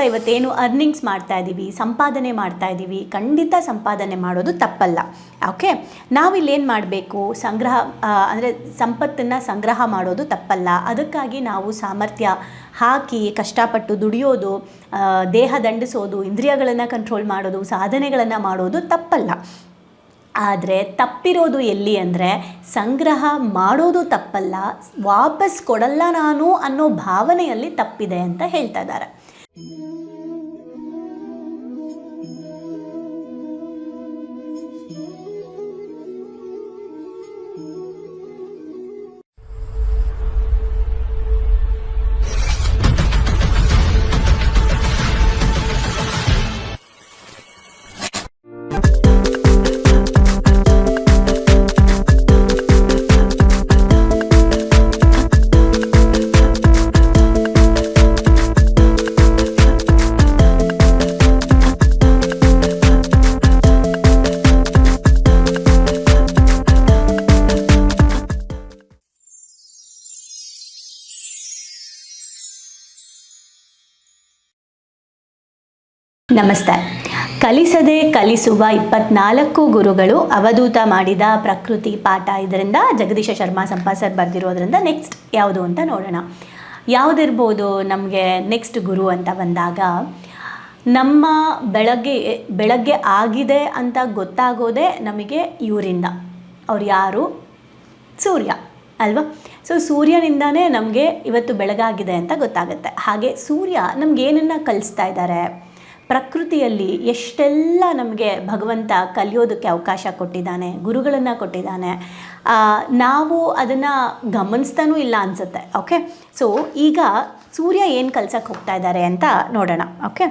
ಇವತ್ತೇನು ಅರ್ನಿಂಗ್ಸ್ ಮಾಡ್ತಾ ಇದ್ದೀವಿ ಸಂಪಾದನೆ ಮಾಡ್ತಾ ಇದ್ದೀವಿ ಖಂಡಿತ ಸಂಪಾದನೆ ಮಾಡೋದು ತಪ್ಪಲ್ಲ. ಓಕೆ ನಾವಿಲ್ಲೇನು ಮಾಡಬೇಕು? ಸಂಗ್ರಹ ಅಂದರೆ ಸಂಪತ್ತನ್ನು ಸಂಗ್ರಹ ಮಾಡೋದು ತಪ್ಪಲ್ಲ. ಅದಕ್ಕಾಗಿ ನಾವು ಸಾಮರ್ಥ್ಯ ಹಾಕಿ, ಕಷ್ಟಪಟ್ಟು ದುಡಿಯೋದು ದೇಹ ದಂಡಿಸೋದು, ಇಂದ್ರಿಯಗಳನ್ನು ಕಂಟ್ರೋಲ್ ಮಾಡೋದು, ಸಾಧನೆಗಳನ್ನು ಮಾಡೋದು ತಪ್ಪಲ್ಲ. ಆದರೆ ತಪ್ಪಿರೋದು ಎಲ್ಲಿ ಅಂದರೆ ಸಂಗ್ರಹ ಮಾಡೋದು ತಪ್ಪಲ್ಲ. ವಾಪಸ್ ಕೊಡಲ್ಲ ನಾನು ಅನ್ನೋ ಭಾವನೆಯಲ್ಲಿ ತಪ್ಪಿದೆ ಅಂತ ಹೇಳ್ತಾ ಇದ್ದಾರೆ. ನಮಸ್ತೆ. ಕಲಿಸದೆ ಕಲಿಸುವ ಇಪ್ಪತ್ನಾಲ್ಕು ಗುರುಗಳು ಅವಧೂತ ಮಾಡಿದ ಪ್ರಕೃತಿ ಪಾಠ ಇದರಿಂದ ಜಗದೀಶ ಶರ್ಮಾ ಸಂಪಾಸರ್ ಬರೆದಿರೋದ್ರಿಂದ ನೆಕ್ಸ್ಟ್ ಯಾವುದು ಅಂತ ನೋಡೋಣ. ಯಾವುದಿರ್ಬೋದು ನಮಗೆ ನೆಕ್ಸ್ಟ್ ಗುರು ಅಂತ ಬಂದಾಗ, ನಮ್ಮ ಬೆಳಗ್ಗೆ ಬೆಳಗ್ಗೆ ಆಗಿದೆ ಅಂತ ಗೊತ್ತಾಗೋದೇ ನಮಗೆ ಇವರಿಂದ. ಅವ್ರು ಯಾರು? ಸೂರ್ಯ, ಅಲ್ವಾ? ಸೊ ಸೂರ್ಯನಿಂದಾನೇ ನಮಗೆ ಇವತ್ತು ಬೆಳಗಾಗಿದೆ ಅಂತ ಗೊತ್ತಾಗುತ್ತೆ. ಹಾಗೆ ಸೂರ್ಯ ನಮ್ಗೆ ಏನನ್ನು ಕಲಿಸ್ತಾ ಇದ್ದಾರೆ? ಪ್ರಕೃತಿಯಲ್ಲಿ ಎಷ್ಟೆಲ್ಲ ನಮಗೆ ಭಗವಂತ ಕಲಿಯೋದಕ್ಕೆ ಅವಕಾಶ ಕೊಟ್ಟಿದ್ದಾನೆ, ಗುರುಗಳನ್ನು ಕೊಟ್ಟಿದ್ದಾನೆ ನಾವು ಅದನ್ನು ಗಮನಿಸ್ತಾನೂ ಇಲ್ಲ ಅನಿಸುತ್ತೆ ಓಕೆ ಸೊ ಈಗ ಸೂರ್ಯ ಏನು ಕಲ್ಸಕ್ಕೆ ಹೋಗ್ತಾ ಇದ್ದಾರೆ ಅಂತ ನೋಡೋಣ ಓಕೆ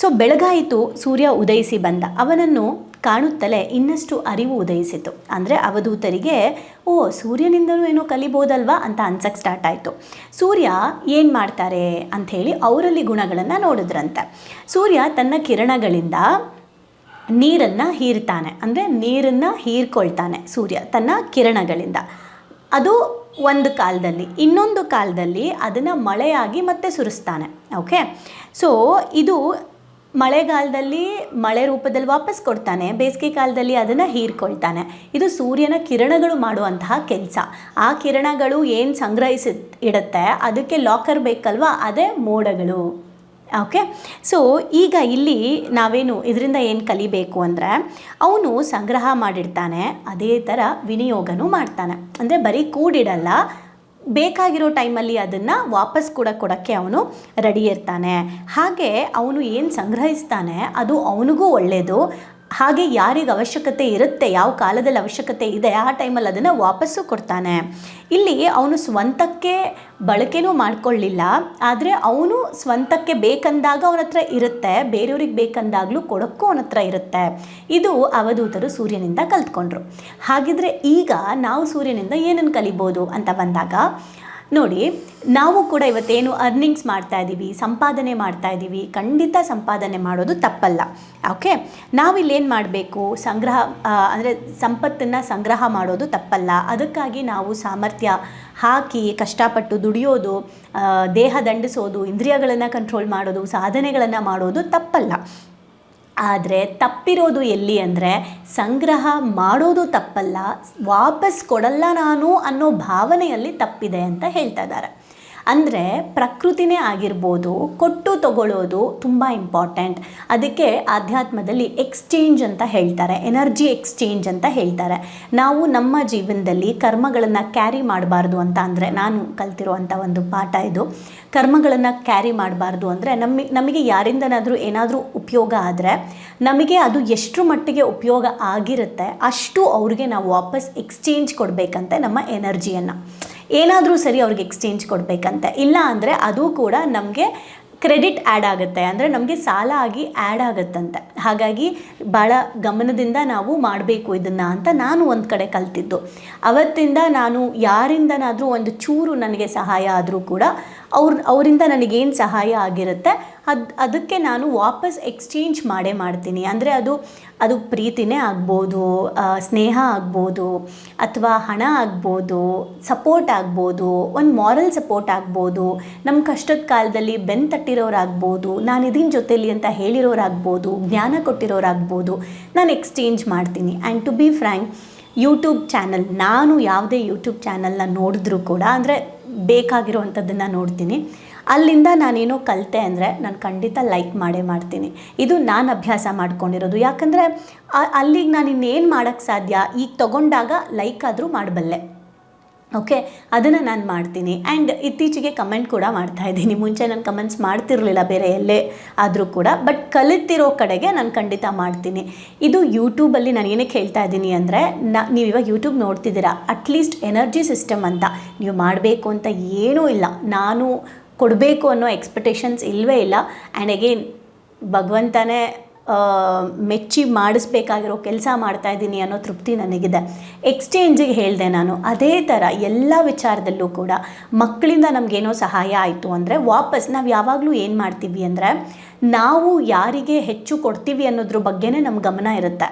ಸೊ ಬೆಳಗಾಯಿತು, ಸೂರ್ಯ ಉದಯಿಸಿ ಬಂದ. ಅವನನ್ನು ಕಾಣುತ್ತಲೇ ಇನ್ನಷ್ಟು ಅರಿವು ಉದಯಿಸಿತು. ಅಂದರೆ ಅವಧೂತರಿಗೆ, ಓ, ಸೂರ್ಯನಿಂದಲೂ ಏನೋ ಕಲಿಬೋದಲ್ವಾ ಅಂತ ಅನ್ಸಕ್ಕೆ ಸ್ಟಾರ್ಟ್ ಆಯಿತು. ಸೂರ್ಯ ಏನು ಮಾಡ್ತಾರೆ ಅಂಥೇಳಿ ಅವರಲ್ಲಿ ಗುಣಗಳನ್ನು ನೋಡಿದ್ರಂತೆ. ಸೂರ್ಯ ತನ್ನ ಕಿರಣಗಳಿಂದ ನೀರನ್ನು ಹೀರ್ತಾನೆ. ಅಂದರೆ ನೀರನ್ನು ಹೀರ್ಕೊಳ್ತಾನೆ ಸೂರ್ಯ ತನ್ನ ಕಿರಣಗಳಿಂದ. ಅದು ಒಂದು ಕಾಲದಲ್ಲಿ, ಇನ್ನೊಂದು ಕಾಲದಲ್ಲಿ ಅದನ್ನು ಮಳೆಯಾಗಿ ಮತ್ತೆ ಸುರಿಸ್ತಾನೆ. ಓಕೆ ಸೊ ಇದು ಮಳೆಗಾಲದಲ್ಲಿ ಮಳೆ ರೂಪದಲ್ಲಿ ವಾಪಸ್ ಕೊಡ್ತಾನೆ, ಬೇಸಿಗೆ ಕಾಲದಲ್ಲಿ ಅದನ್ನು ಹೀರ್ಕೊಳ್ತಾನೆ. ಇದು ಸೂರ್ಯನ ಕಿರಣಗಳು ಮಾಡುವಂತಹ ಕೆಲಸ. ಆ ಕಿರಣಗಳು ಏನು ಸಂಗ್ರಹಿಸಿ ಇಡುತ್ತೆ, ಅದಕ್ಕೆ ಲಾಕರ್ ಬೇಕಲ್ವಾ? ಅದೇ ಮೋಡಗಳು. ಓಕೆ ಸೊ ಈಗ ಇಲ್ಲಿ ನಾವೇನು ಇದರಿಂದ ಏನು ಕಲಿಬೇಕು ಅಂದರೆ, ಅವನು ಸಂಗ್ರಹ ಮಾಡಿಡ್ತಾನೆ, ಅದೇ ಥರ ವಿನಿಯೋಗನೂ ಮಾಡ್ತಾನೆ. ಅಂದರೆ ಬರೀ ಕೂಡಿಡಲ್ಲ ಬೇಕಾಗಿರೋ ಟೈಮಲ್ಲಿ ಅದನ್ನು ವಾಪಸ್ ಕೂಡ ಕೊಡೋಕ್ಕೆ ಅವನು ರೆಡಿ ಇರ್ತಾನೆ. ಹಾಗೆ ಅವನು ಏನು ಸಂಗ್ರಹಿಸ್ತಾನೆ ಅದು ಅವನಿಗೂ ಒಳ್ಳೆಯದು ಹಾಗೆ ಯಾರಿಗೆ ಅವಶ್ಯಕತೆ ಇರುತ್ತೆ, ಯಾವ ಕಾಲದಲ್ಲಿ ಅವಶ್ಯಕತೆ ಇದೆ, ಆ ಟೈಮಲ್ಲಿ ಅದನ್ನು ವಾಪಸ್ಸು ಕೊಡ್ತಾನೆ. ಇಲ್ಲಿ ಅವನು ಸ್ವಂತಕ್ಕೆ ಬಳಕೆನೂ ಮಾಡ್ಕೊಳ್ಳಿಲ್ಲ, ಆದರೆ ಅವನು ಸ್ವಂತಕ್ಕೆ ಬೇಕಂದಾಗ ಅವನ ಹತ್ರ ಇರುತ್ತೆ, ಬೇರೆಯವ್ರಿಗೆ ಬೇಕಂದಾಗಲೂ ಕೊಡೋಕ್ಕೂ ಅವನ ಹತ್ರ ಇರುತ್ತೆ. ಇದು ಅವಧೂತರು ಸೂರ್ಯನಿಂದ ಕಲ್ತ್ಕೊಂಡ್ರು. ಹಾಗಿದ್ರೆ ಈಗ ನಾವು ಸೂರ್ಯನಿಂದ ಏನನ್ನು ಕಲಿಬೋದು ಅಂತ ಬಂದಾಗ ನೋಡಿ, ನಾವು ಕೂಡ ಇವತ್ತೇನು ಅರ್ನಿಂಗ್ಸ್ ಮಾಡ್ತಾ ಇದ್ದೀವಿ ಸಂಪಾದನೆ ಮಾಡ್ತಾ ಇದ್ದೀವಿ ಖಂಡಿತ ಸಂಪಾದನೆ ಮಾಡೋದು ತಪ್ಪಲ್ಲ. ಓಕೆ ನಾವಿಲ್ಲೇನು ಮಾಡಬೇಕು? ಸಂಗ್ರಹ ಅಂದರೆ ಸಂಪತ್ತನ್ನು ಸಂಗ್ರಹ ಮಾಡೋದು ತಪ್ಪಲ್ಲ. ಅದಕ್ಕಾಗಿ ನಾವು ಸಾಮರ್ಥ್ಯ ಹಾಕಿ, ಕಷ್ಟಪಟ್ಟು ದುಡಿಯೋದು ದೇಹ ದಂಡಿಸೋದು, ಇಂದ್ರಿಯಗಳನ್ನು ಕಂಟ್ರೋಲ್ ಮಾಡೋದು, ಸಾಧನೆಗಳನ್ನು ಮಾಡೋದು ತಪ್ಪಲ್ಲ. ಆದರೆ ತಪ್ಪಿರೋದು ಎಲ್ಲಿ ಅಂದರೆ ಸಂಗ್ರಹ ಮಾಡೋದು ತಪ್ಪಲ್ಲ, ವಾಪಸ್ ಕೊಡಲ್ಲ ನಾನು ಅನ್ನೋ ಭಾವನೆಯಲ್ಲಿ ತಪ್ಪಿದೆ ಅಂತ ಹೇಳ್ತಾ ಇದ್ದಾರೆ. ಅಂದರೆ ಪ್ರಕೃತಿನೇ ಆಗಿರ್ಬೋದು, ಕೊಟ್ಟು ತಗೊಳ್ಳೋದು ತುಂಬ ಇಂಪಾರ್ಟೆಂಟ್ ಅದಕ್ಕೆ ಆಧ್ಯಾತ್ಮದಲ್ಲಿ ಎಕ್ಸ್ಚೇಂಜ್ ಅಂತ ಹೇಳ್ತಾರೆ ಎನರ್ಜಿ ಎಕ್ಸ್ಚೇಂಜ್ ಅಂತ ಹೇಳ್ತಾರೆ. ನಾವು ನಮ್ಮ ಜೀವನದಲ್ಲಿ ಕರ್ಮಗಳನ್ನು ಕ್ಯಾರಿ ಮಾಡಬಾರ್ದು ಅಂತ ಅಂದರೆ ನಾನು ಕಲ್ತಿರುವಂಥ ಒಂದು ಪಾಠ ಇದು. ಕರ್ಮಗಳನ್ನು ಕ್ಯಾರಿ ಮಾಡಬಾರ್ದು ಅಂದರೆ ನಮಗೆ ನಮಗೆ ಯಾರಿಂದನಾದರೂ ಏನಾದರೂ ಉಪಯೋಗ ಆದರೆ ನಮಗೆ ಅದು ಎಷ್ಟು ಮಟ್ಟಿಗೆ ಉಪಯೋಗ ಆಗಿರುತ್ತೆ ಅಷ್ಟು ಅವ್ರಿಗೆ ನಾವು ವಾಪಸ್ ಎಕ್ಸ್ಚೇಂಜ್ ಕೊಡಬೇಕಂತೆ ನಮ್ಮ ಎನರ್ಜಿಯನ್ನು ಏನಾದರೂ ಸರಿ ಅವ್ರಿಗೆ ಎಕ್ಸ್ಚೇಂಜ್ ಕೊಡಬೇಕಂತೆ. ಇಲ್ಲ ಅಂದರೆ ಅದು ಕೂಡ ನಮಗೆ ಕ್ರೆಡಿಟ್ ಆ್ಯಡ್ ಆಗುತ್ತೆ. ಅಂದರೆ ನಮಗೆ ಸಾಲ ಆಗಿ ಆ್ಯಡ್ ಆಗುತ್ತಂತೆ. ಹಾಗಾಗಿ ಭಾಳ ಗಮನದಿಂದ ನಾವು ಮಾಡಬೇಕು ಇದನ್ನು ಅಂತ ನಾನು ಒಂದು ಕಡೆ ಕಲ್ತಿದ್ದು. ಅವತ್ತಿಂದ ನಾನು ಯಾರಿಂದನಾದರೂ ಒಂದು ಚೂರು ನನಗೆ ಸಹಾಯ ಆದರೂ ಕೂಡ ಅವ್ರ, ಅವರಿಂದ ನನಗೇನು ಸಹಾಯ ಆಗಿರುತ್ತೆ? ಅದು, ಅದಕ್ಕೆ ನಾನು ವಾಪಸ್ ಎಕ್ಸ್ಚೇಂಜ್ ಮಾಡೇ ಮಾಡ್ತೀನಿ. ಅಂದರೆ ಅದು ಅದು ಪ್ರೀತಿನೇ ಆಗ್ಬೋದು ಸ್ನೇಹ ಆಗ್ಬೋದು, ಅಥವಾ ಹಣ ಆಗ್ಬೋದು ಸಪೋರ್ಟ್ ಆಗ್ಬೋದು, ಒಂದು ಮಾರಲ್ ಸಪೋರ್ಟ್ ಆಗ್ಬೋದು ನಮ್ಮ ಕಷ್ಟದ ಕಾಲದಲ್ಲಿ ಬೆನ್ ತಟ್ಟಿರೋರಾಗ್ಬೋದು, ನಾನು ಇದನ್ನ ಜೊತೆಲಿ ಅಂತ ಹೇಳಿರೋರಾಗ್ಬೋದು, ಜ್ಞಾನ ಕೊಟ್ಟಿರೋರಾಗ್ಬೋದು, ನಾನು ಎಕ್ಸ್ಚೇಂಜ್ ಮಾಡ್ತೀನಿ. And to be frank YouTube channel ನಾನು ಯಾವುದೇ ಯೂಟ್ಯೂಬ್ ಚಾನಲ್ನ ನೋಡಿದ್ರೂ ಕೂಡ, ಅಂದರೆ ಬೇಕಾಗಿರೋವಂಥದ್ದನ್ನು ನೋಡ್ತೀನಿ. ಅಲ್ಲಿಂದ ನಾನೇನೋ ಕಲಿತೆ ಅಂದರೆ ನಾನು ಖಂಡಿತ ಲೈಕ್ ಮಾಡೇ ಮಾಡ್ತೀನಿ. ಇದು ನಾನು ಅಭ್ಯಾಸ ಮಾಡ್ಕೊಂಡಿರೋದು. ಯಾಕಂದರೆ ಅಲ್ಲಿಗೆ ನಾನು ಇನ್ನೇನು ಮಾಡೋಕ್ಕೆ ಸಾಧ್ಯ? ಈಗ ತಗೊಂಡಾಗ ಲೈಕ್ ಆದರೂ ಮಾಡಬಲ್ಲೆ. ಓಕೆ ಅದನ್ನು ನಾನು ಮಾಡ್ತೀನಿ. ಆ್ಯಂಡ್ ಇತ್ತೀಚೆಗೆ ಕಮೆಂಟ್ ಕೂಡ ಮಾಡ್ತಾ ಇದ್ದೀನಿ. ಮುಂಚೆ ನಾನು ಕಮೆಂಟ್ಸ್ ಮಾಡ್ತಿರಲಿಲ್ಲ ಬೇರೆ ಎಲ್ಲೇ ಆದರೂ ಕೂಡ ಬಟ್ ಕಲಿತಿರೋ ಕಡೆಗೆ ನಾನು ಖಂಡಿತ ಮಾಡ್ತೀನಿ. ಇದು ಯೂಟ್ಯೂಬಲ್ಲಿ ನಾನು ಏನಕ್ಕೆ ಹೇಳ್ತಾ ಇದ್ದೀನಿ ಅಂದರೆ, ನ ನೀವು ಯೂಟ್ಯೂಬ್ ನೋಡ್ತಿದ್ದೀರಾ ಅಟ್ಲೀಸ್ಟ್ ಎನರ್ಜಿ ಸಿಸ್ಟಮ್ ಅಂತ. ನೀವು ಮಾಡಬೇಕು ಅಂತ ಏನೂ ಇಲ್ಲ. ನಾನು ಕೊಡಬೇಕು ಅನ್ನೋ ಎಕ್ಸ್ಪೆಕ್ಟೇಷನ್ಸ್ ಇಲ್ಲವೇ ಇಲ್ಲ. ಆ್ಯಂಡ್ ಅಗೇನ್ ಭಗವಂತನೇ ಮೆಚ್ಚಿ ಮಾಡಿಸ್ಬೇಕಾಗಿರೋ ಕೆಲಸ ಮಾಡ್ತಾ ಇದ್ದೀನಿ ಅನ್ನೋ ತೃಪ್ತಿ ನನಗಿದೆ. ಎಕ್ಸ್ಚೇಂಜಿಗೆ ಹೇಳಿದೆ ನಾನು, ಅದೇ ಥರ ಎಲ್ಲ ವಿಚಾರದಲ್ಲೂ ಕೂಡ ಮಕ್ಕಳಿಂದ ನಮಗೇನೋ ಸಹಾಯ ಆಯಿತು ಅಂದರೆ ವಾಪಸ್ ನಾವು ಯಾವಾಗಲೂ ಏನು ಮಾಡ್ತೀವಿ ಅಂದರೆ ನಾವು ಯಾರಿಗೆ ಹೆಚ್ಚು ಕೊಡ್ತೀವಿ ಅನ್ನೋದ್ರ ಬಗ್ಗೆನೇ ನಮ್ಮ ಗಮನ ಇರುತ್ತೆ.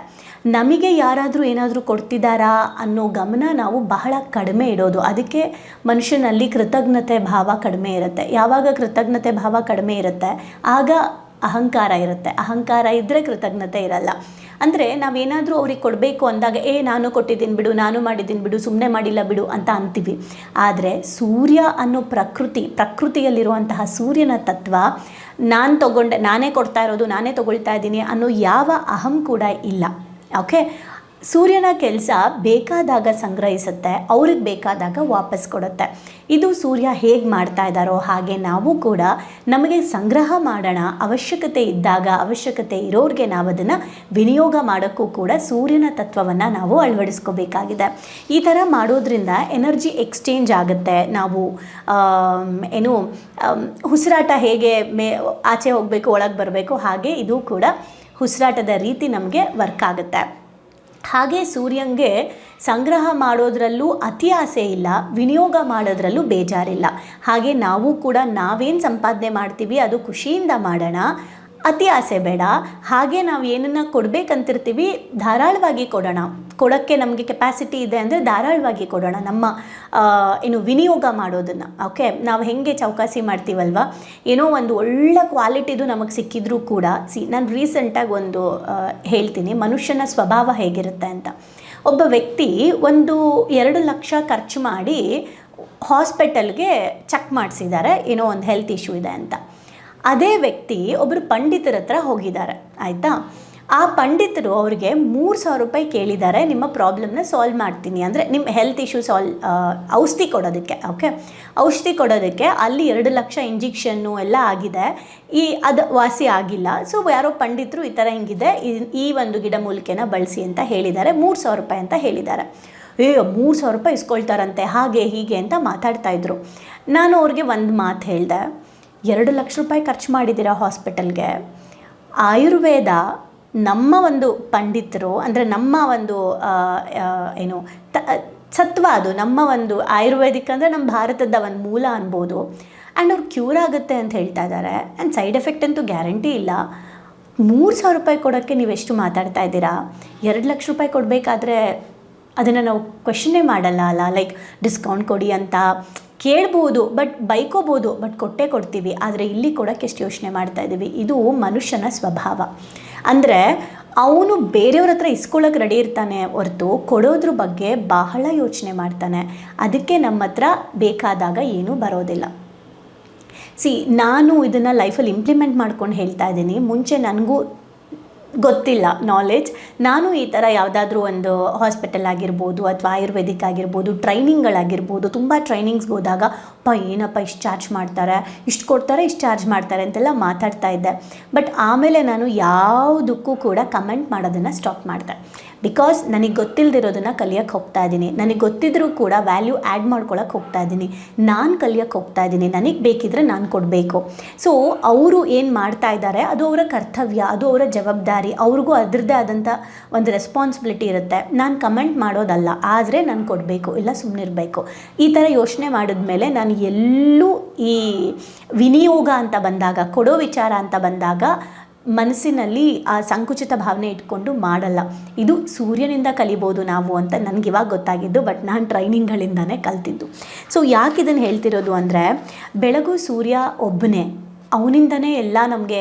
ನಮಗೆ ಯಾರಾದರೂ ಏನಾದರೂ ಕೊಡ್ತಿದ್ದಾರಾ ಅನ್ನೋ ಗಮನ ನಾವು ಬಹಳ ಕಡಿಮೆ ಇಡೋದು. ಅದಕ್ಕೆ ಮನುಷ್ಯನಲ್ಲಿ ಕೃತಜ್ಞತೆ ಭಾವ ಕಡಿಮೆ ಇರುತ್ತೆ. ಯಾವಾಗ ಕೃತಜ್ಞತೆ ಭಾವ ಕಡಿಮೆ ಇರುತ್ತೆ, ಆಗ ಅಹಂಕಾರ ಇರುತ್ತೆ. ಅಹಂಕಾರ ಇದ್ದರೆ ಕೃತಜ್ಞತೆ ಇರಲ್ಲ. ಅಂದರೆ ನಾವೇನಾದರೂ ಅವ್ರಿಗೆ ಕೊಡಬೇಕು ಅಂದಾಗ, ಏ, ನಾನು ಕೊಟ್ಟಿದ್ದೀನಿ ಬಿಡು, ನಾನು ಮಾಡಿದ್ದೀನಿ ಬಿಡು ಸುಮ್ಮನೆ ಮಾಡಿಲ್ಲ ಬಿಡು ಅಂತ ಅಂತೀವಿ. ಆದರೆ ಸೂರ್ಯ ಅನ್ನೋ ಪ್ರಕೃತಿ, ಪ್ರಕೃತಿಯಲ್ಲಿರುವಂತಹ ಸೂರ್ಯನ ತತ್ವ, ನಾನು ತಗೊಂಡೆ, ನಾನೇ ಕೊಡ್ತಾ ಇರೋದು, ನಾನೇ ತಗೊಳ್ತಾ ಇದ್ದೀನಿ ಅನ್ನೋ ಯಾವ ಅಹಂ ಕೂಡ ಇಲ್ಲ. ಓಕೆ? ಸೂರ್ಯನ ಕೆಲಸ ಬೇಕಾದಾಗ ಸಂಗ್ರಹಿಸುತ್ತೆ, ಅವ್ರಿಗೆ ಬೇಕಾದಾಗ ವಾಪಸ್ ಕೊಡುತ್ತೆ. ಇದು ಸೂರ್ಯ ಹೇಗೆ ಮಾಡ್ತಾ ಇದ್ದಾರೋ ಹಾಗೆ ನಾವು ಕೂಡ ನಮಗೆ ಸಂಗ್ರಹ ಮಾಡೋಣ. ಅವಶ್ಯಕತೆ ಇದ್ದಾಗ, ಅವಶ್ಯಕತೆ ಇರೋರಿಗೆ ನಾವು ಅದನ್ನು ವಿನಿಯೋಗ ಮಾಡೋಕ್ಕೂ ಕೂಡ ಸೂರ್ಯನ ತತ್ವವನ್ನು ನಾವು ಅಳವಡಿಸ್ಕೋಬೇಕಾಗಿದೆ. ಈ ಥರ ಮಾಡೋದ್ರಿಂದ ಎನರ್ಜಿ ಎಕ್ಸ್ಚೇಂಜ್ ಆಗುತ್ತೆ. ನಾವು ಏನು ಉಸಿರಾಟ ಹೇಗೆ ಮೇ, ಆಚೆ ಹೋಗಬೇಕು, ಒಳಗೆ ಬರಬೇಕು ಹಾಗೆ ಇದು ಕೂಡ ಉಸಿರಾಟದ ರೀತಿ ನಮಗೆ ವರ್ಕ್ ಆಗುತ್ತೆ. ಹಾಗೆ ಸೂರ್ಯಂಗೆ ಸಂಗ್ರಹ ಮಾಡೋದ್ರಲ್ಲೂ ಅತಿ ಆಸೆ ಇಲ್ಲ, ವಿನಿಯೋಗ ಮಾಡೋದ್ರಲ್ಲೂ ಬೇಜಾರಿಲ್ಲ. ಹಾಗೆ ನಾವು ಕೂಡ ನಾವೇನು ಸಂಪಾದನೆ ಮಾಡ್ತೀವಿ ಅದು ಖುಷಿಯಿಂದ ಮಾಡೋಣ ಅತಿ ಆಸೆ ಬೇಡ. ಹಾಗೆ ನಾವು ಏನನ್ನು ಕೊಡಬೇಕಂತಿರ್ತೀವಿ, ಧಾರಾಳವಾಗಿ ಕೊಡೋಣ. ಕೊಡೋಕ್ಕೆ ನಮಗೆ ಕೆಪಾಸಿಟಿ ಇದೆ ಅಂದರೆ ಧಾರಾಳವಾಗಿ ಕೊಡೋಣ ನಮ್ಮ ಏನು ವಿನಿಯೋಗ ಮಾಡೋದನ್ನು. ಓಕೆ ನಾವು ಹೆಂಗೆ ಚೌಕಾಸಿ ಮಾಡ್ತೀವಲ್ವ? ಏನೋ ಒಂದು ಒಳ್ಳೆ ಕ್ವಾಲಿಟಿದು ನಮಗೆ ಸಿಕ್ಕಿದ್ರೂ ಕೂಡ, ಸಿ, ನಾನು ರೀಸೆಂಟಾಗಿ ಒಂದು ಹೇಳ್ತೀನಿ. ಮನುಷ್ಯನ ಸ್ವಭಾವ ಹೇಗಿರುತ್ತೆ ಅಂತ. ಒಬ್ಬ ವ್ಯಕ್ತಿ ಒಂದು ಎರಡು ಲಕ್ಷ ಖರ್ಚು ಮಾಡಿ ಹಾಸ್ಪಿಟಲ್ಗೆ ಚೆಕ್ ಮಾಡಿಸಿದ್ದಾರೆ ಏನೋ ಒಂದು ಹೆಲ್ತ್ ಇಶ್ಯೂ ಇದೆ ಅಂತ. ಅದೇ ವ್ಯಕ್ತಿ ಒಬ್ಬರು ಪಂಡಿತರ ಹತ್ರ ಹೋಗಿದ್ದಾರೆ, ಆಯಿತಾ? ಆ ಪಂಡಿತರು ಅವರಿಗೆ ಮೂರು ಸಾವಿರ ರೂಪಾಯಿ ಕೇಳಿದ್ದಾರೆ, ನಿಮ್ಮ ಪ್ರಾಬ್ಲಮ್ನ ಸಾಲ್ವ್ ಮಾಡ್ತೀನಿ. ಅಂದರೆ ನಿಮ್ಮ ಹೆಲ್ತ್ ಇಶ್ಯೂ ಸಾಲ್ವ್ ಔಷಧಿ ಕೊಡೋದಕ್ಕೆ ಓಕೆ ಔಷಧಿ ಕೊಡೋದಕ್ಕೆ ಅಲ್ಲಿ ಎರಡು ಲಕ್ಷ ಇಂಜೆಕ್ಷನ್ನು ಎಲ್ಲ ಆಗಿದೆ. ಈ, ಅದು ವಾಸಿ ಆಗಿಲ್ಲ. ಸೊ ಯಾರೋ ಪಂಡಿತರು ಈ ಥರ ಹಿಂಗಿದೆ, ಈ- ಒಂದು ಗಿಡಮೂಲಿಕೆನ ಬಳಸಿ ಅಂತ ಹೇಳಿದ್ದಾರೆ. ಮೂರು ಸಾವಿರ ರೂಪಾಯಿ ಅಂತ ಹೇಳಿದ್ದಾರೆ. ಏ ಮೂರು ಸಾವಿರ ರೂಪಾಯಿ ಇಸ್ಕೊಳ್ತಾರಂತೆ, ಹಾಗೆ ಹೀಗೆ ಅಂತ ಮಾತಾಡ್ತಾ ಇದ್ರು. ನಾನು ಅವ್ರಿಗೆ ಒಂದು ಮಾತು ಹೇಳಿದೆ. ಎರಡು ಲಕ್ಷ ರೂಪಾಯಿ ಖರ್ಚು ಮಾಡಿದ್ದೀರಾ ಹಾಸ್ಪಿಟಲ್ಗೆ? ಆಯುರ್ವೇದ ನಮ್ಮ ಒಂದು ಪಂಡಿತರು, ಅಂದರೆ ನಮ್ಮ ಒಂದು ಏನು ಸತ್ವ ಅದು, ನಮ್ಮ ಒಂದು ಆಯುರ್ವೇದಿಕ್ ಅಂದರೆ ನಮ್ಮ ಭಾರತದ ಒಂದು ಮೂಲ ಅನ್ಬೋದು. ಆ್ಯಂಡ್ ಅವ್ರು ಕ್ಯೂರ್ ಆಗುತ್ತೆ ಅಂತ ಹೇಳ್ತಾ ಇದ್ದಾರೆ. ಆ್ಯಂಡ್ ಸೈಡ್ ಎಫೆಕ್ಟ್ ಅಂತೂ ಗ್ಯಾರಂಟಿ ಇಲ್ಲ. ಮೂರು ಸಾವಿರ ರೂಪಾಯಿ ಕೊಡೋಕ್ಕೆ ನೀವು ಎಷ್ಟು ಮಾತಾಡ್ತಾ ಇದ್ದೀರಾ? ಎರಡು ಲಕ್ಷ ರೂಪಾಯಿ ಕೊಡಬೇಕಾದ್ರೆ ಅದನ್ನು ನಾವು ಕ್ವಶನ್ನೇ ಮಾಡಲ್ಲ ಅಲ್ಲ? ಲೈಕ್ ಡಿಸ್ಕೌಂಟ್ ಕೊಡಿ ಅಂತ ಕೇಳ್ಬೋದು ಬಟ್ ಬೈಕೋಬೋದು ಬಟ್ ಕೊಟ್ಟೇ ಕೊಡ್ತೀವಿ. ಆದರೆ ಇಲ್ಲಿ ಕೊಡೋಕ್ಕೆ ಎಷ್ಟು ಯೋಚನೆ ಮಾಡ್ತಾ ಇದ್ದೀವಿ. ಇದು ಮನುಷ್ಯನ ಸ್ವಭಾವ. ಅಂದರೆ ಅವನು ಬೇರೆಯವ್ರ ಹತ್ರ ಇಸ್ಕೊಳ್ಳೋಕೆ ರೆಡಿ ಇರ್ತಾನೆ ಹೊರತು ಕೊಡೋದ್ರ ಬಗ್ಗೆ ಬಹಳ ಯೋಚನೆ ಮಾಡ್ತಾನೆ. ಅದಕ್ಕೆ ನಮ್ಮ ಹತ್ರ ಬೇಕಾದಾಗ ಏನೂ ಬರೋದಿಲ್ಲ. ಸಿ ನಾನು ಇದನ್ನು ಲೈಫಲ್ಲಿ ಇಂಪ್ಲಿಮೆಂಟ್ ಮಾಡ್ಕೊಂಡು ಹೇಳ್ತಾ ಇದ್ದೀನಿ. ಮುಂಚೆ ನನಗೂ ಗೊತ್ತಿಲ್ಲ ನಾಲೆಜ್ ನಾನು ಈ ಥರ ಯಾವುದಾದ್ರೂ ಒಂದು ಹಾಸ್ಪಿಟಲ್ ಆಗಿರ್ಬೋದು ಅಥವಾ ಆಯುರ್ವೇದಿಕ್ ಆಗಿರ್ಬೋದು ಟ್ರೈನಿಂಗ್ಗಳಾಗಿರ್ಬೋದು ತುಂಬ ಟ್ರೈನಿಂಗ್ಸ್ಗೆ ಹೋದಾಗ, ಅಪ್ಪ, ಏನಪ್ಪ ಇಷ್ಟು ಚಾರ್ಜ್ ಮಾಡ್ತಾರೆ? ಇಷ್ಟು ಕೊಡ್ತಾರೆ, ಇಷ್ಟು ಚಾರ್ಜ್ ಮಾಡ್ತಾರೆ? ಅಂತೆಲ್ಲ ಮಾತಾಡ್ತಾ ಇದ್ದೆ. ಬಟ್ ಆಮೇಲೆ ನಾನು ಯಾವುದಕ್ಕೂ ಕೂಡ ಕಮೆಂಟ್ ಮಾಡೋದನ್ನು ಸ್ಟಾಪ್ ಮಾಡಿದೆ. ಬಿಕಾಸ್ ನನಗೆ ಗೊತ್ತಿಲ್ಲದಿರೋದನ್ನು ಕಲಿಯೋಕ್ಕೆ ಹೋಗ್ತಾ ಇದ್ದೀನಿ ನನಗೆ ಗೊತ್ತಿದ್ದರೂ ಕೂಡ ವ್ಯಾಲ್ಯೂ ಆ್ಯಡ್ ಮಾಡ್ಕೊಳಕ್ಕೆ ಹೋಗ್ತಾ ಇದ್ದೀನಿ ನಾನು ಕಲಿಯೋಕ್ಕೆ ಹೋಗ್ತಾ ಇದ್ದೀನಿ ನನಗೆ ಬೇಕಿದ್ರೆ ನಾನು ಕೊಡಬೇಕು. ಸೊ ಅವರು ಏನು ಮಾಡ್ತಾ ಇದ್ದಾರೆ? ಅದು ಅವರ ಕರ್ತವ್ಯ, ಅದು ಅವರ ಜವಾಬ್ದಾರಿ. ಅವ್ರಿಗೂ ಅದರದ್ದೇ ಆದಂಥ ಒಂದು ರೆಸ್ಪಾನ್ಸಿಬಿಲಿಟಿ ಇರುತ್ತೆ. ನಾನು ಕಮೆಂಟ್ ಮಾಡೋದಲ್ಲ, ಆದರೆ ನಾನು ಕೊಡಬೇಕು, ಇಲ್ಲ ಸುಮ್ಮನಿರಬೇಕು ಈ ಥರ ಯೋಚನೆ ಮಾಡಿದ ಮೇಲೆ ನಾನು ಎಲ್ಲೂ ಈ ವಿನಿಯೋಗ ಅಂತ ಬಂದಾಗ, ಕೊಡೋ ವಿಚಾರ ಅಂತ ಬಂದಾಗ ಮನಸ್ಸಿನಲ್ಲಿ ಆ ಸಂಕುಚಿತ ಭಾವನೆ ಇಟ್ಕೊಂಡು ಮಾಡಲ್ಲ. ಇದು ಸೂರ್ಯನಿಂದ ಕಲಿಬೋದು ನಾವು ಅಂತ ನನಗೆ ಇವಾಗ ಗೊತ್ತಾಗಿದ್ದು ಬಟ್ ನಾನು ಟ್ರೈನಿಂಗ್ಗಳಿಂದನೇ ಕಲ್ತಿದ್ದು. ಸೊ ಯಾಕೆ ಇದನ್ನು ಹೇಳ್ತಿರೋದು ಅಂದರೆ, ಬೆಳಗು ಸೂರ್ಯ ಒಬ್ಬನೇ, ಅವನಿಂದನೇ ಎಲ್ಲ ನಮಗೆ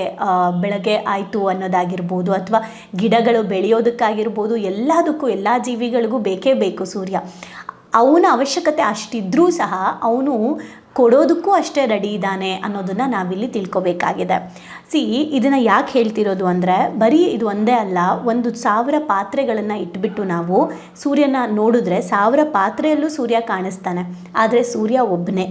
ಬೆಳಗ್ಗೆ ಆಯಿತು ಅನ್ನೋದಾಗಿರ್ಬೋದು ಅಥವಾ ಗಿಡಗಳು ಬೆಳೆಯೋದಕ್ಕಾಗಿರ್ಬೋದು, ಎಲ್ಲದಕ್ಕೂ ಎಲ್ಲ ಜೀವಿಗಳಿಗೂ ಬೇಕೇ ಬೇಕು ಸೂರ್ಯ. ಅವನ ಅವಶ್ಯಕತೆ ಅಷ್ಟಿದ್ರೂ ಸಹ ಅವನು ಕೊಡೋದಕ್ಕೂ ಅಷ್ಟೇ ರೆಡಿ ಇದ್ದಾನೆ ಅನ್ನೋದನ್ನು ನಾವಿಲ್ಲಿ ತಿಳ್ಕೊಬೇಕಾಗಿದೆ. ಸಿ ಇದನ್ನು ಯಾಕೆ ಹೇಳ್ತಿರೋದು ಅಂದರೆ, ಬರೀ ಇದು ಒಂದೇ ಅಲ್ಲ, ಒಂದು ಸಾವಿರ ಪಾತ್ರೆಗಳನ್ನು ಇಟ್ಬಿಟ್ಟು ನಾವು ಸೂರ್ಯನ ನೋಡಿದ್ರೆ ಸಾವಿರ ಪಾತ್ರೆಯಲ್ಲೂ ಸೂರ್ಯ ಕಾಣಿಸ್ತಾನೆ, ಆದರೆ ಸೂರ್ಯ ಒಬ್ಬನೇ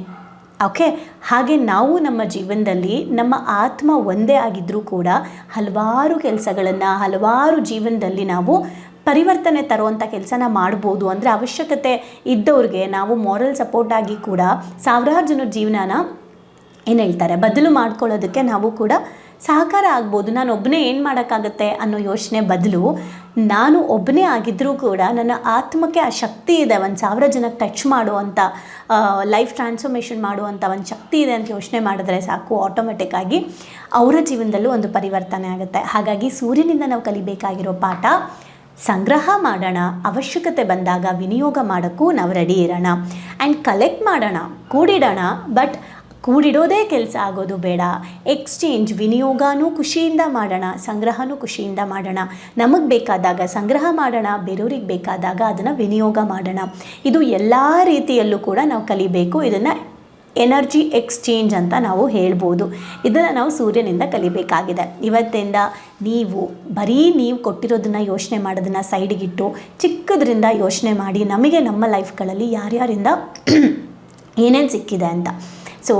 ಓಕೆ ಹಾಗೆ ನಾವು ನಮ್ಮ ಜೀವನದಲ್ಲಿ ನಮ್ಮ ಆತ್ಮ ಒಂದೇ ಆಗಿದ್ದರೂ ಕೂಡ ಹಲವಾರು ಕೆಲಸಗಳನ್ನು, ಹಲವಾರು ಜೀವನದಲ್ಲಿ ನಾವು ಪರಿವರ್ತನೆ ತರುವಂಥ ಕೆಲಸನ ಮಾಡ್ಬೋದು ಅಂದರೆ ಅವಶ್ಯಕತೆ ಇದ್ದವ್ರಿಗೆ ನಾವು ಮಾರಲ್ ಸಪೋರ್ಟ್ ಆಗಿ ಕೂಡ ಸಾವಿರಾರು ಜನರ ಜೀವನನ ಏನು ಹೇಳ್ತಾರೆ, ಬದಲು ಮಾಡ್ಕೊಳ್ಳೋದಕ್ಕೆ ನಾವು ಕೂಡ ಸಹಕಾರ ಆಗ್ಬೋದು. ನಾನು ಒಬ್ಬನೇ ಏನು ಮಾಡೋಕ್ಕಾಗುತ್ತೆ ಅನ್ನೋ ಯೋಚನೆ ಬದಲು ನಾನು ಒಬ್ಬನೇ ಆಗಿದ್ದರೂ ಕೂಡ ನನ್ನ ಆತ್ಮಕ್ಕೆ ಆ ಶಕ್ತಿ ಇದೆ, ಒಂದು ಸಾವಿರ ಜನಕ್ಕೆ ಟಚ್ ಮಾಡುವಂಥ ಲೈಫ್ ಟ್ರಾನ್ಸ್ಫಾರ್ಮೇಷನ್ ಮಾಡುವಂಥ ಒಂದು ಶಕ್ತಿ ಇದೆ ಅಂತ ಯೋಚನೆ ಮಾಡಿದ್ರೆ ಸಾಕು ಆಟೋಮೆಟಿಕ್ಕಾಗಿ ಅವರ ಜೀವನದಲ್ಲೂ ಒಂದು ಪರಿವರ್ತನೆ ಆಗುತ್ತೆ. ಹಾಗಾಗಿ ಸೂರ್ಯನಿಂದ ನಾವು ಕಲಿಬೇಕಾಗಿರೋ ಪಾಠ ಸಂಗ್ರಹ ಮಾಡೋಣ. ಅವಶ್ಯಕತೆ ಬಂದಾಗ ವಿನಿಯೋಗ ಮಾಡೋಕ್ಕೂ ನಾವು ರೆಡಿ ಇರೋಣ. ಆ್ಯಂಡ್ ಕಲೆಕ್ಟ್ ಮಾಡೋಣ. ಕೂಡಿಡೋಣ. ಬಟ್ ಕೂಡಿಡೋದೇ ಕೆಲಸ ಆಗೋದು ಬೇಡ. ಎಕ್ಸ್ಚೇಂಜ್ ವಿನಿಯೋಗನೂ ಖುಷಿಯಿಂದ ಮಾಡೋಣ. ಸಂಗ್ರಹನೂ ಖುಷಿಯಿಂದ ಮಾಡೋಣ. ನಮಗೆ ಬೇಕಾದಾಗ ಸಂಗ್ರಹ ಮಾಡೋಣ. ಬೇರೆಯವ್ರಿಗೆ ಬೇಕಾದಾಗ ಅದನ್ನು ವಿನಿಯೋಗ ಮಾಡೋಣ. ಇದು ಎಲ್ಲ ರೀತಿಯಲ್ಲೂ ಕೂಡ ನಾವು ಕಲಿಬೇಕು. ಇದನ್ನು ಎನರ್ಜಿ ಎಕ್ಸ್ಚೇಂಜ್ ಅಂತ ನಾವು ಹೇಳ್ಬೋದು. ಇದನ್ನು ನಾವು ಸೂರ್ಯನಿಂದ ಕಲಿಬೇಕಾಗಿದೆ. ಇವತ್ತಿಂದ ನೀವು ಬರೀ ನೀವು ಕೊಟ್ಟಿರೋದನ್ನು ಯೋಚನೆ ಮಾಡೋದನ್ನು ಸೈಡಿಗಿಟ್ಟು ಚಿಕ್ಕದ್ರಿಂದ ಯೋಚನೆ ಮಾಡಿ ನಮಗೆ ನಮ್ಮ ಲೈಫ್ಗಳಲ್ಲಿ ಯಾರ್ಯಾರಿಂದ ಏನೇನು ಸಿಕ್ಕಿದೆ ಅಂತ. ಸೊ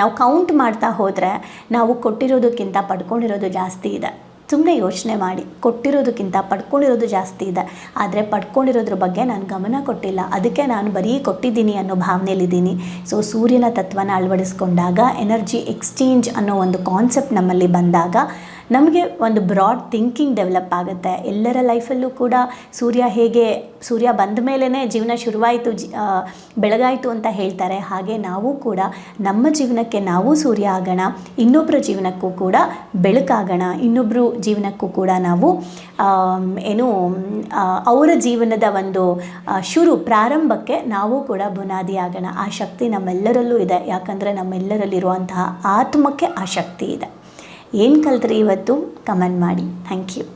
ನಾವು ಕೌಂಟ್ ಮಾಡ್ತಾ ಹೋದರೆ ನಾವು ಕೊಟ್ಟಿರೋದಕ್ಕಿಂತ ಪಡ್ಕೊಂಡಿರೋದು ಜಾಸ್ತಿ ಇದೆ. ಸುಮ್ಮನೆ ಯೋಚನೆ ಮಾಡಿ. ಕೊಟ್ಟಿರೋದಕ್ಕಿಂತ ಪಡ್ಕೊಂಡಿರೋದು ಜಾಸ್ತಿ ಇದೆ. ಆದರೆ ಪಡ್ಕೊಂಡಿರೋದ್ರ ಬಗ್ಗೆ ನಾನು ಗಮನ ಕೊಟ್ಟಿಲ್ಲ. ಅದಕ್ಕೆ ನಾನು ಬರೀ ಕೊಟ್ಟಿದ್ದೀನಿ ಅನ್ನೋ ಭಾವನೆಯಲ್ಲಿದ್ದೀನಿ. ಸೊ ಸೂರ್ಯನ ತತ್ವನ ಅಳವಡಿಸ್ಕೊಂಡಾಗ ಎನರ್ಜಿ ಎಕ್ಸ್ಚೇಂಜ್ ಅನ್ನೋ ಒಂದು ಕಾನ್ಸೆಪ್ಟ್ ನಮ್ಮಲ್ಲಿ ಬಂದಾಗ ನಮಗೆ ಒಂದು ಬ್ರಾಡ್ ಥಿಂಕಿಂಗ್ ಡೆವಲಪ್ ಆಗುತ್ತೆ. ಎಲ್ಲರ ಲೈಫಲ್ಲೂ ಕೂಡ ಸೂರ್ಯ ಹೇಗೆ, ಸೂರ್ಯ ಬಂದ ಮೇಲೇ ಜೀವನ ಶುರುವಾಯಿತು, ಜಿ ಬೆಳಗಾಯಿತು ಅಂತ ಹೇಳ್ತಾರೆ. ಹಾಗೆ ನಾವು ಕೂಡ ನಮ್ಮ ಜೀವನಕ್ಕೆ ನಾವು ಸೂರ್ಯ ಆಗೋಣ ಇನ್ನೊಬ್ಬರ ಜೀವನಕ್ಕೂ ಕೂಡ ಬೆಳಕಾಗೋಣ ಇನ್ನೊಬ್ಬರು ಜೀವನಕ್ಕೂ ಕೂಡ ನಾವು ಏನು ಅವರ ಜೀವನದ ಒಂದು ಶುರು, ಪ್ರಾರಂಭಕ್ಕೆ ನಾವು ಕೂಡ ಬುನಾದಿ ಆಗೋಣ. ಆ ಶಕ್ತಿ ನಮ್ಮೆಲ್ಲರಲ್ಲೂ ಇದೆ. ಯಾಕಂದರೆ ನಮ್ಮೆಲ್ಲರಲ್ಲಿರುವಂತಹ ಆತ್ಮಕ್ಕೆ ಆ ಶಕ್ತಿ ಇದೆ. ಏನು ಕಲ್ತ್ರಿ ಇವತ್ತು? ಕಮೆಂಟ್ ಮಾಡಿ. Thank you